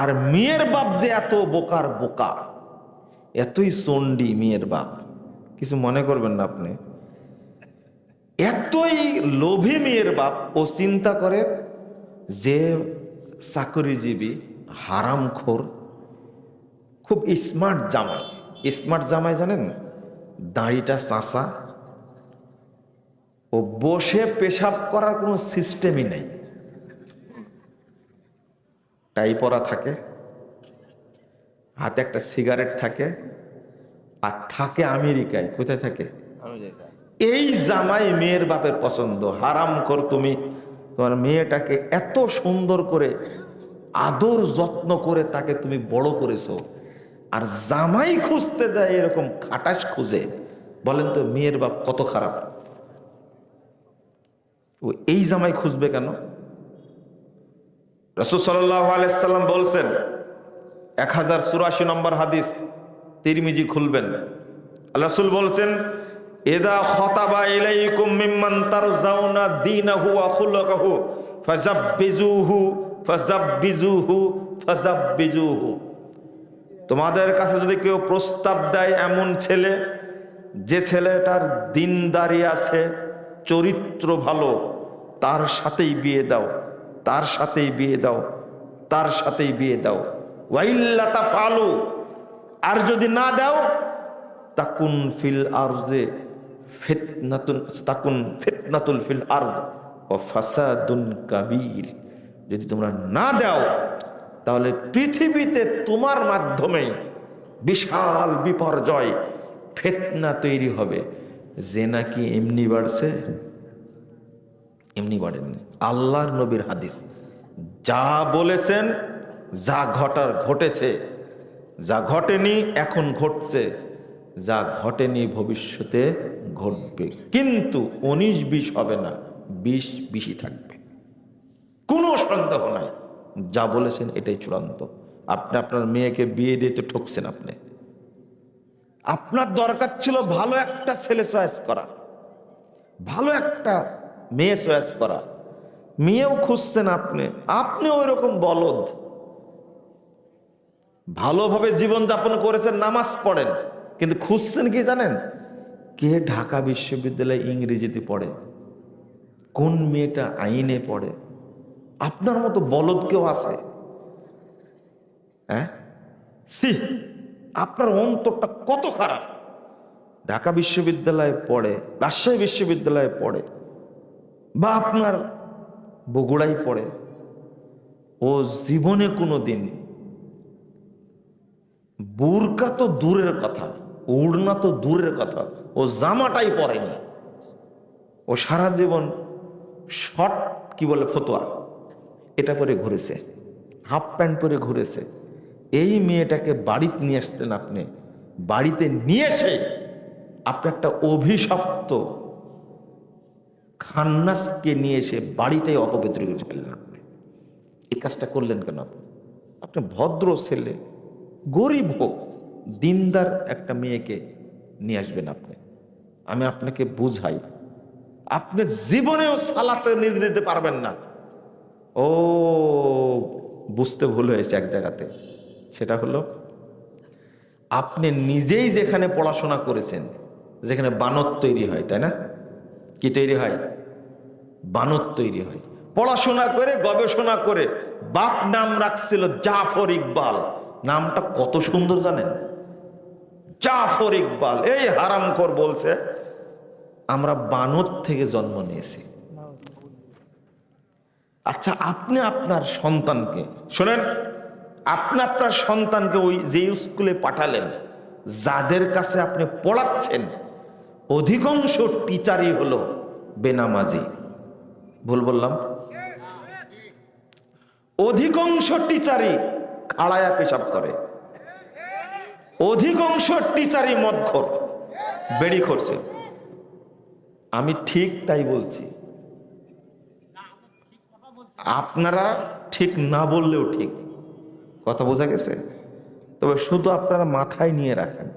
আর মেয়ের বাপ যে এত বোকার বোকা, এতই চণ্ডী মেয়ের বাপ। কিছু মনে করবেন না আপনি। এতই লোভী মেয়ের বাপ ও চিন্তা করে যে চাকরিজীবী, হারামখোর, খুব স্মার্ট জামাই। স্মার্ট জামাই জানেন? দাঁড়িটা চাষা ও বসে পেশাব করার কোনো সিস্টেমই নেই। টাই পরা থাকে হাতে একটা সিগারেট থাকে আর থাকে আমেরিকায় কোথায় থাকে? এই জামাই মেয়ের বাপের পছন্দ। হারাম কর তুমি। তোমার মেয়েটাকে এত সুন্দর করে আদর যত্ন করে তাকে তুমি বড় করেছ। আর জামাই খুঁজতে যায় এরকম খাটাস খুঁজে। বলেন তো মেয়ের বাপ কত খারাপ? ও এই জামাই খুঁজবে কেন? রসুল সাল্লাম বলছেন এক হাজার চুরাশি নম্বর হাদিস তিরমিজি খুলবেন। রসুল বলছেন এদা খতাবা ইলাইকুম মিম্মান তোমাদের কাছে যদি কেউ প্রস্তাব দেয় এমন ছেলে, যে ছেলেটার দিনদারি আছে, চরিত্র ভালো, তার সাথেই বিয়ে দাও। তার সাথেই বিয়ে দাও, তার সাথেই বিয়ে দাও। ওয়াইল্লাতা ফালু, আর যদি না দাও, তাকুন ফিল আরজে ফিতনাতুন, তাকুন ফিতনাতুল ফিল আরজ, ও ফাসাদুন কাবীর। যদি তোমরা না দাও, তাহলে পৃথিবীতে তোমার মাধ্যমে বিশাল বিপর্যয়, ফেতনা তৈরি হবে। যে নাকি এমনি বাড়ছে? এমনি বাড়েননি আল্লাহর নবীর হাদিস, যা বলেছেন, যা ঘটার ঘটেছে, যা ঘটেনি, এখন ঘটছে, যা ঘটেনি ভবিষ্যতে ঘটবে। কিন্তু উনিশ বিশ হবে না, বিশ বিশই থাকবে। কোনো সন্দেহ নাই, যা বলেছেন এটাই চূড়ান্ত। আপনি আপনার মেয়েকে বিয়ে দিতে ঠকছেন আপনি। আপনার দরকার ছিল ভালো একটা ছেলে চয়েস করা, ভালো একটা মেয়ে চয়েস করা। মেয়েও খুঁজছেন আপনি আপনি ওই রকম বলদ। ভালোভাবে জীবন যাপন করেছেন, নামাজ পড়েন, কিন্তু খুঁজছেন কি জানেন? কে ঢাকা বিশ্ববিদ্যালয়ে ইংরেজিতে পড়ে? কোন মেয়েটা আইনে পড়ে? আপনার মতো বলদ কেউ আছে? হ্যাঁ? সি আপনার অন্তরটা কত খারাপ। ঢাকা বিশ্ববিদ্যালয়ে পড়ে, রাজশাহী বিশ্ববিদ্যালয়ে পড়ে বা আপনার বগুড়াই পড়ে, ও জীবনে কোনো দিন বুরকা তো দূরের কথা, উড়না তো দূরের কথা, ও জামাটাই পরেনি। ও সারা জীবন শর্ট কি বলে ফতোয়া, এটা করে ঘুরেছে, হাফ প্যান্ট পরে ঘুরেছে। এই মেয়েটাকে বাড়িতে নিয়ে আসতেন আপনি, বাড়িতে নিয়ে এসে আপনি একটা অভিশপ্ত খান্নাসকে নিয়ে এসে বাড়িটাই অপবিত্র করে ফেললেন আপনি। এই কাজটা করলেন কেন আপনি? আপনি ভদ্র ছেলে, গরিব হোক, দিনদার একটা মেয়েকে নিয়ে আসবেন আপনি। আমি আপনাকে বুঝাই, আপনি জীবনেও সালাতে নিয়ে দিতে পারবেন না। ও, বুঝতে ভুল হয়েছে এক জায়গাতে। সেটা হলো, আপনি নিজেই যেখানে পড়াশোনা করেছেন, যেখানে বানর তৈরি হয়, তাই না? কি তৈরি হয়? বানর তৈরি হয়। পড়াশোনা করে, গবেষণা করে, বাপ নাম রাখছিল জাফর ইকবাল। নামটা কত সুন্দর জানেন? জাফর ইকবাল। এই হারামকর বলছে, আমরা বানর থেকে জন্ম নিয়েছি। আচ্ছা আপনি আপনার সন্তানকে, শোনেন, আপনি আপনার সন্তানকে ওই যে স্কুলে পাঠালেন, যাদের কাছে আপনি পড়াচ্ছেন, অধিকাংশ টিচারই হলো বেনামাজি। ভুল বললাম? অধিকাংশ টিচারই খাড়ায়া পেশাব করে। অধিকাংশ টিচারই মদখর, বেড়ি করছে আমি ঠিক তাই বলছি। আপনারা ঠিক না বললেও ঠিক। কথা বোঝা গেছে? তবে শুধু আপনারা মাথায় নিয়ে রাখেন।